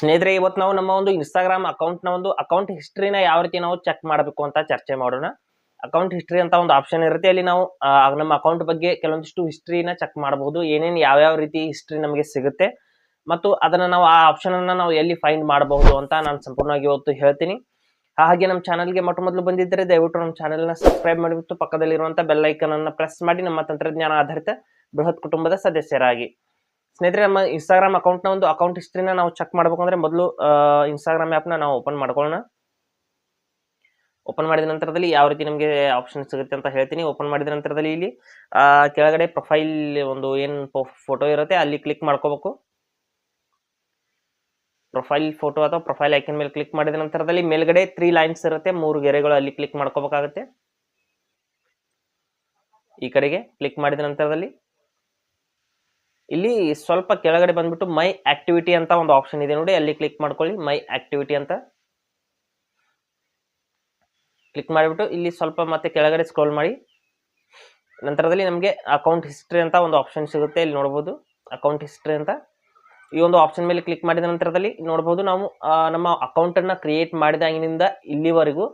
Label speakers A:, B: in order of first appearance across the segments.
A: ಸ್ನೇಹಿತರೆ ಇವತ್ತು ನಾವು ನಮ್ಮ ಒಂದು ಇನ್ಸ್ಟಾಗ್ರಾಮ್ ಅಕೌಂಟ್ನ ಒಂದು ಅಕೌಂಟ್ ಹಿಸ್ಟ್ರಿನ ಯಾವ ರೀತಿ ನಾವು ಚೆಕ್ ಮಾಡಬೇಕು ಅಂತ ಚರ್ಚೆ ಮಾಡೋಣ. ಅಕೌಂಟ್ ಹಿಸ್ಟ್ರಿ ಅಂತ ಒಂದು ಆಪ್ಷನ್ ಇರುತ್ತೆ. ಅಲ್ಲಿ ನಾವು ನಮ್ಮ ಅಕೌಂಟ್ ಬಗ್ಗೆ ಕೆಲವೊಂದಿಷ್ಟು ಹಿಸ್ಟ್ರಿನ ಚೆಕ್ ಮಾಡಬಹುದು ಏನೇನು ಯಾವ್ಯಾವ ರೀತಿ ಹಿಸ್ಟ್ರಿ ನಮಗೆ ಸಿಗುತ್ತೆ. ಮತ್ತು ಅದನ್ನು ನಾವು ಆ ಆಪ್ಷನನ್ನು ನಾವು ಎಲ್ಲಿ ಫೈಂಡ್ ಮಾಡಬಹುದು ಅಂತ ನಾನು ಸಂಪೂರ್ಣವಾಗಿ ಇವತ್ತು ಹೇಳ್ತೀನಿ. ಹಾಗೆ ನಮ್ಮ ಚಾನಲ್ಗೆ ಮೊಟ್ಟ ಮೊದಲು ಬಂದಿದ್ದರೆ ದಯವಿಟ್ಟು ನಮ್ಮ ಚಾನಲ್ನ ಸಬ್ಸ್ಕ್ರೈಬ್ ಮಾಡಿಬಿಟ್ಟು ಪಕ್ಕದಲ್ಲಿರುವಂಥ ಬೆಲ್ ಐಕನ್ ಅನ್ನ ಪ್ರೆಸ್ ಮಾಡಿ ನಮ್ಮ ತಂತ್ರಜ್ಞಾನ ಆಧಾರಿತ ಬೃಹತ್ ಕುಟುಂಬದ ಸದಸ್ಯರಾಗಿ. ಸ್ನೇಹಿತರೆ, ನಮ್ಮ ಇನ್ಸ್ಟಾಗ್ರಾಮ್ ಅಕೌಂಟ್ನ ಒಂದು ಅಕೌಂಟ್ ಹಿಸ್ಟ್ರಿನ ನಾವು ಚೆಕ್ ಮಾಡ್ಬೇಕಂದ್ರೆ ಮೊದಲು ಇನ್ಸ್ಟಾಗ್ರಾಮ್ ಆ್ಯಪ್ನ ನಾವು ಓಪನ್ ಮಾಡ್ಕೊಳ್ಳೋಣ. ಓಪನ್ ಮಾಡಿದ ನಂತರದಲ್ಲಿ ಯಾವ ರೀತಿ ನಿಮಗೆ ಆಪ್ಷನ್ ಸಿಗುತ್ತೆ ಅಂತ ಹೇಳ್ತೀನಿ. ಓಪನ್ ಮಾಡಿದ ನಂತರದಲ್ಲಿ ಇಲ್ಲಿ ಕೆಳಗಡೆ ಪ್ರೊಫೈಲ್ ಒಂದು ಏನು ಫೋಟೋ ಇರುತ್ತೆ, ಅಲ್ಲಿ ಕ್ಲಿಕ್ ಮಾಡ್ಕೋಬೇಕು. ಪ್ರೊಫೈಲ್ ಫೋಟೋ ಅಥವಾ ಪ್ರೊಫೈಲ್ ಐಕನ್ ಮೇಲೆ ಕ್ಲಿಕ್ ಮಾಡಿದ ನಂತರದಲ್ಲಿ ಮೇಲ್ಗಡೆ ತ್ರೀ ಲೈನ್ಸ್ ಇರುತ್ತೆ. ಮೂರು ಗೆರೆಗಳು ಅಲ್ಲಿ ಕ್ಲಿಕ್ ಮಾಡ್ಕೋಬೇಕಾಗುತ್ತೆ. ಈ ಕಡೆಗೆ ಕ್ಲಿಕ್ ಮಾಡಿದ ನಂತರದಲ್ಲಿ ಇಲ್ಲಿ ಸ್ವಲ್ಪ ಕೆಳಗಡೆ ಬಂದ್ಬಿಟ್ಟು ಮೈ ಆಕ್ಟಿವಿಟಿ ಅಂತ ಒಂದು ಆಪ್ಷನ್ ಇದೆ ನೋಡಿ, ಅಲ್ಲಿ ಕ್ಲಿಕ್ ಮಾಡ್ಕೊಳ್ಳಿ, ಮೈ ಆಕ್ಟಿವಿಟಿ ಅಂತ. ಕ್ಲಿಕ್ ಮಾಡಿಬಿಟ್ಟು ಇಲ್ಲಿ ಸ್ವಲ್ಪ ಮತ್ತೆ ಕೆಳಗಡೆ ಸ್ಕ್ರೋಲ್ ಮಾಡಿ. ನಂತರದಲ್ಲಿ ನಮಗೆ ಅಕೌಂಟ್ ಹಿಸ್ಟ್ರಿ ಅಂತ ಒಂದು ಆಪ್ಷನ್ ಸಿಗುತ್ತೆ, ಇಲ್ಲಿ ನೋಡ್ಬೋದು. ಅಕೌಂಟ್ ಹಿಸ್ಟ್ರಿ ಅಂತ. ಈ ಒಂದು ಆಪ್ಷನ್ ಮೇಲೆ ಕ್ಲಿಕ್ ಮಾಡಿದ ನಂತರದಲ್ಲಿ ನೋಡ್ಬೋದು ನಾವು ನಮ್ಮ ಅಕೌಂಟನ್ನು ಕ್ರಿಯೇಟ್ ಮಾಡಿದಾಗಿನಿಂದ ಇಲ್ಲಿವರೆಗೂ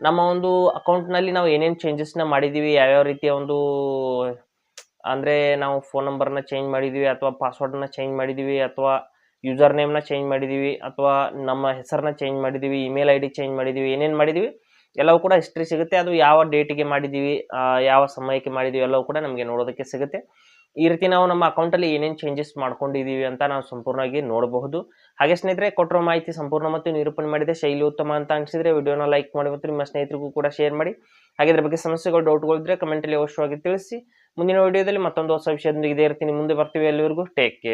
A: ನಮ್ಮ ಒಂದು ಅಕೌಂಟ್ನಲ್ಲಿ ನಾವು ಏನೇನು ಚೇಂಜಸ್ನ ಮಾಡಿದ್ದೀವಿ ಯಾವ್ಯಾವ ರೀತಿಯ ಒಂದು ಅಂದರೆ ನಾವು ಫೋನ್ ನಂಬರ್ನ ಚೇಂಜ್ ಮಾಡಿದ್ದೀವಿ ಅಥವಾ ಪಾಸ್ವರ್ಡನ್ನ ಚೇಂಜ್ ಮಾಡಿದ್ದೀವಿ ಅಥವಾ ಯೂಸರ್ ನೇಮ್ನ ಚೇಂಜ್ ಮಾಡಿದ್ದೀವಿ ಅಥವಾ ನಮ್ಮ ಹೆಸರನ್ನ ಚೇಂಜ್ ಮಾಡಿದ್ದೀವಿ ಇಮೇಲ್ ಐ ಡಿ ಚೇಂಜ್ ಮಾಡಿದ್ದೀವಿ ಏನೇನು ಮಾಡಿದ್ದೀವಿ ಎಲ್ಲವೂ ಕೂಡ ಹಿಸ್ಟ್ರಿ ಸಿಗುತ್ತೆ. ಅದು ಯಾವ ಡೇಟಿಗೆ ಮಾಡಿದ್ದೀವಿ ಯಾವ ಸಮಯಕ್ಕೆ ಮಾಡಿದ್ದೀವಿ ಎಲ್ಲವೂ ಕೂಡ ನಮಗೆ ನೋಡೋದಕ್ಕೆ ಸಿಗುತ್ತೆ. ಈ ರೀತಿ ನಾವು ನಮ್ಮ ಅಕೌಂಟಲ್ಲಿ ಏನೇನು ಚೇಂಜಸ್ ಮಾಡ್ಕೊಂಡಿದ್ದೀವಿ ಅಂತ ನಾವು ಸಂಪೂರ್ಣವಾಗಿ ನೋಡಬಹುದು. ಹಾಗೆ ಸ್ನೇಹಿತರೆ, ಕೊಟ್ಟಿರೋ ಮಾಹಿತಿ ಸಂಪೂರ್ಣ ಮತ್ತು ನಿರೂಪಣೆ ಮಾಡಿದೆ ಶೈಲಿ ಉತ್ತಮ ಅಂತ ಅನಿಸಿದರೆ ವಿಡಿಯೋನ ಲೈಕ್ ಮಾಡಿ ಮತ್ತು ನಿಮ್ಮ ಸ್ನೇಹಿತರಿಗೂ ಕೂಡ ಶೇರ್ ಮಾಡಿ. ಹಾಗೆ ಇದ್ರ ಬಗ್ಗೆ ಸಮಸ್ಯೆಗಳು ಡೌಟ್ಗಳಿದ್ರೆ ಕಮೆಂಟಲ್ಲಿ ಅವಶ್ಯವಾಗಿ ತಿಳಿಸಿ. ಮುಂದಿನ ವಿಡಿಯೋದಲ್ಲಿ ಮತ್ತೊಂದು ಹೊಸ ವಿಷಯದೊಂದಿಗೆ ಇದೇ ಇರ್ತೀನಿ. ಮುಂದೆ ಬರ್ತೀವಿ ಎಲ್ಲಿವರೆಗೂ ಟೇಕ್ ಕೇರ್